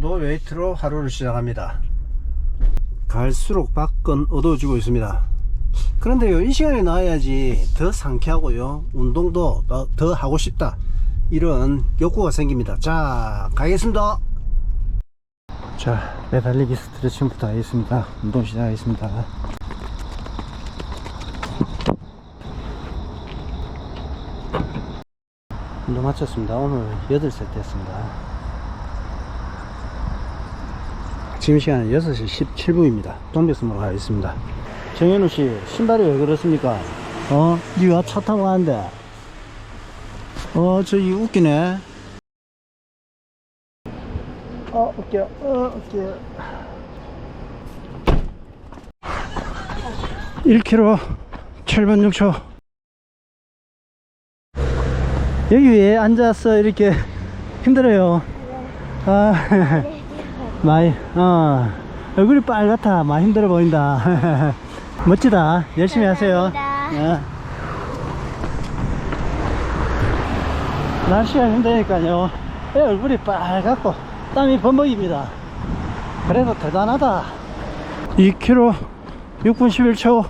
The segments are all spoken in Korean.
정도 웨이트로 하루를 시작합니다. 갈수록 밖은 어두워지고 있습니다. 그런데요, 이 시간에 나와야지 더 상쾌하고요, 운동도 더, 더 하고 싶다. 이런 욕구가 생깁니다. 자, 가겠습니다. 자, 매달리기 스트레칭부터 하겠습니다. 운동 시작하겠습니다. 운동 마쳤습니다. 오늘 8세트 했습니다. 지금 시간은 6시 17분입니다. 동백섬으로 가겠습니다. 정현우 씨, 신발이 왜 그렇습니까? 어? 니가 차 타고 가는데? 어, 저기 웃기네. 어, 웃겨. 어, 웃겨. 1km 7분 6초. 여기 왜 앉아서 이렇게 힘들어요? 아, 많이, 어, 얼굴이 빨갛다. 많이 힘들어 보인다. 멋지다. 열심히 하세요. 어. 날씨가 힘드니까요. 애 얼굴이 빨갛고 땀이 범벅입니다. 그래도 대단하다. 2km 6분 11초.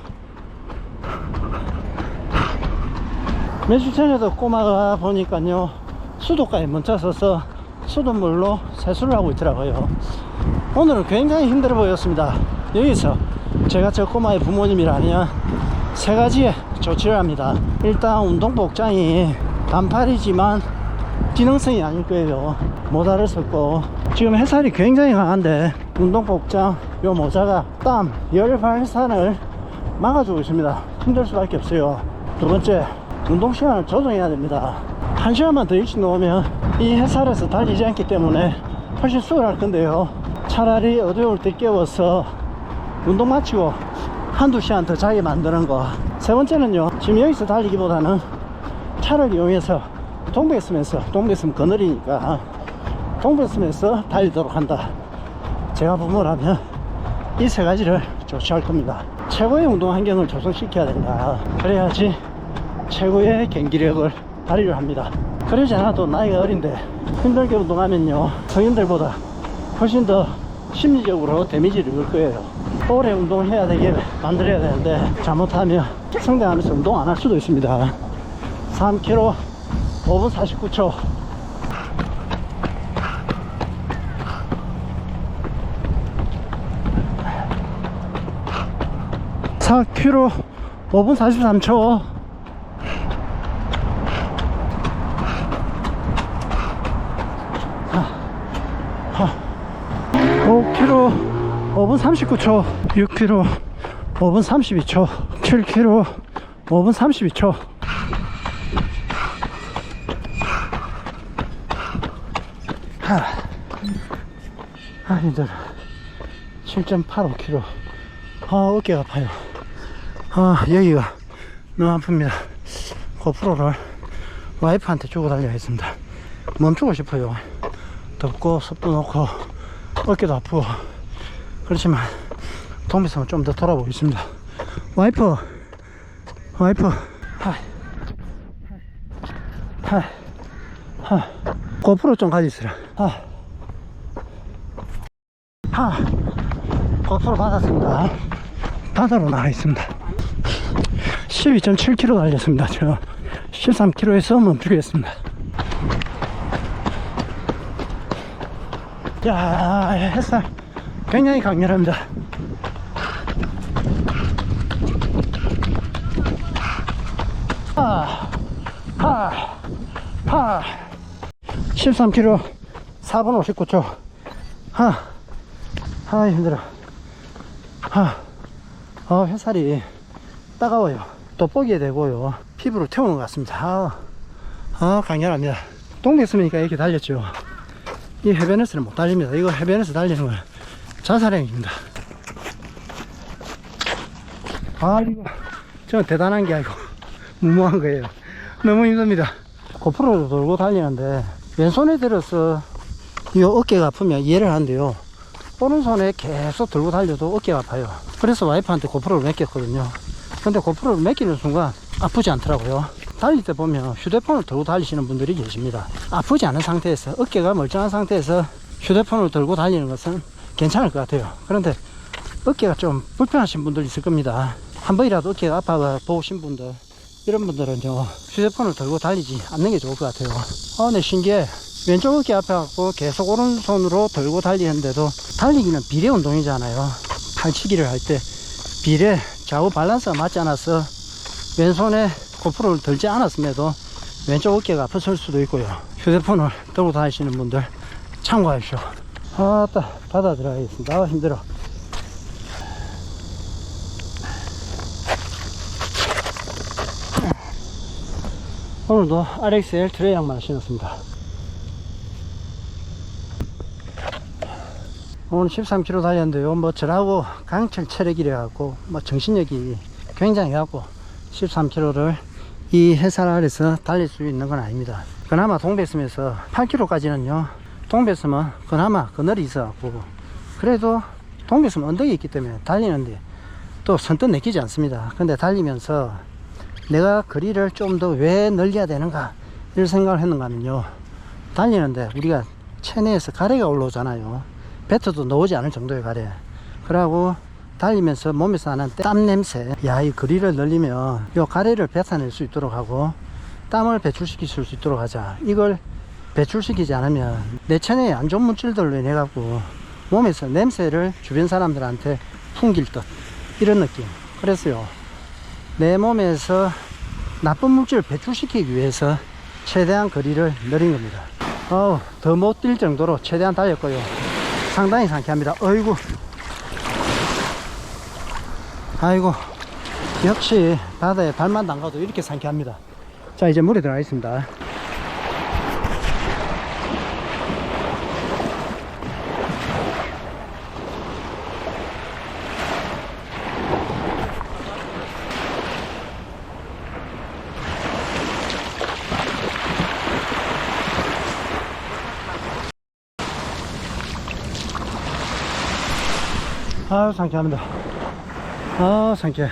며칠 전에도 꼬마가 보니까요. 수도가에 써서 수돗물로 세수를 하고 있더라고요. 오늘은 굉장히 힘들어 보였습니다. 여기서 제가 저 꼬마의 부모님이라면 세 가지의 조치를 합니다. 일단 운동 복장이 단팔이지만 기능성이 아닐 거예요. 모자를 썼고 지금 햇살이 굉장히 강한데 운동 복장 요 모자가 땀, 열 발산을 막아주고 있습니다. 힘들 수밖에 없어요. 두 번째 운동 시간을 조정해야 됩니다. 한 시간만 더 일찍 놓으면 이 햇살에서 달리지 않기 때문에 훨씬 수월할 건데요. 차라리 어두울 때 깨워서 운동 마치고 한두 시간 더 자게 만드는 거. 세 번째는요, 지금 여기서 달리기보다는 차를 이용해서 동백에 쓰면서, 동백에 쓰면 그늘이니까, 동백에 쓰면서 달리도록 한다. 제가 부모라면 이 세 가지를 조치할 겁니다. 최고의 운동 환경을 조성시켜야 된다. 그래야지 최고의 경기력을 발휘를 합니다. 그러지 않아도 나이가 어린데 힘들게 운동하면요, 성인들보다 훨씬 더 심리적으로 데미지를 입을 거예요. 오래 운동해야 되게 만들어야 되는데 잘못하면 성대하면서 운동 안 할 수도 있습니다. 3km 5분 49초. 사 k m 5분 43초. 5km 5분 39초 6km 5분 32초 7km 5분 32초. 하. 아 힘들어. 7.85km 아 어깨가 아파요. 아 여기가 너무 아픕니다. 고프로를 와이프한테 주고 달려야겠습니다. 멈추고 싶어요. 덥고 습도 놓고 어깨도 아프고. 그렇지만 동비섬은 좀더 돌아보겠습니다. 하이. 하 고프로 좀 가지시라. 하 하. 고프로 받았습니다. 바다로 나와 있습니다. 12.7km 달렸습니다 저 13km에서 멈추겠습니다 야 햇살 굉장히 강렬합니다. 하 하 하 13km 4분 59초. 하, 아 힘들어. 하, 아 햇살이 따가워요. 돋보기에 되고요. 피부를 태우는 것 같습니다. 아, 아 강렬합니다. 동네 있으니까 이렇게 달렸죠 이 해변에서는 못 달립니다. 이거 해변에서 달리는 건 자살행위입니다. 아, 이거, 저 대단한 게 아니고, 무모한 거예요. 너무 힘듭니다. 고프로도 돌고 달리는데, 왼손에 들어서, 이 어깨가 아프면 이해를 하는데요. 오른손에 계속 들고 달려도 어깨가 아파요. 그래서 와이프한테 고프로를 맡겼거든요. 근데 고프로를 맡기는 순간 아프지 않더라고요. 달릴 때 보면 휴대폰을 들고 달리시는 분들이 계십니다. 아프지 않은 상태에서 어깨가 멀쩡한 상태에서 휴대폰을 들고 달리는 것은 괜찮을 것 같아요. 그런데 어깨가 좀 불편하신 분들 있을 겁니다. 한 번이라도 어깨가 아파 보신 분들, 이런 분들은요, 휴대폰을 들고 달리지 않는 게 좋을 것 같아요. 아, 네, 신기해. 왼쪽 어깨 아파갖고 계속 오른손으로 들고 달리는데도 달리기는 비례 운동이잖아요. 팔치기를 할 때 비례 좌우 밸런스가 맞지 않아서 왼손에 고프로를 들지 않았음에도 왼쪽 어깨가 아팠을 수도 있고요. 휴대폰을 들고 다니시는 분들 참고하십시오. 아따, 바다 들어가겠습니다. 아, 힘들어. 오늘도 RXL 트레이 양말 신었습니다. 오늘 13km 달렸는데요. 뭐 저하고 강철 체력이래 갖고 뭐 정신력이 굉장히 갖고 13km를 이 해살 아래서 달릴 수 있는 건 아닙니다. 그나마 동백섬에서 8km까지는요. 동백섬은 그나마 그늘이 있어 갖고 그래도 동백섬 언덕이 있기 때문에 달리는데 또 선뜻 내키지 않습니다. 근데 달리면서 내가 거리를 좀 더 왜 늘려야 되는가 이런 생각을 했는가 하면요. 달리는데 우리가 체내에서 가래가 올라오잖아요. 배터도 나오지 않을 정도의 가래. 그러고 달리면서 몸에서 나는 땀 냄새. 야, 이 거리를 늘리면 요 가래를 뱉어낼 수 있도록 하고 땀을 배출시킬 수 있도록 하자. 이걸 배출시키지 않으면 내 체내에 안 좋은 물질들로 인해 갖고 몸에서 냄새를 주변 사람들한테 풍길 듯 이런 느낌. 그래서요. 내 몸에서 나쁜 물질을 배출시키기 위해서 최대한 거리를 늘린 겁니다. 어우, 더 못 뛸 정도로 최대한 달렸고요. 상당히 상쾌합니다. 어이구. 아이고. 역시 바다에 발만 담가도 이렇게 상쾌합니다. 자, 이제 물에 들어가겠습니다. 아유, 상쾌합니다. 아, 상쾌해.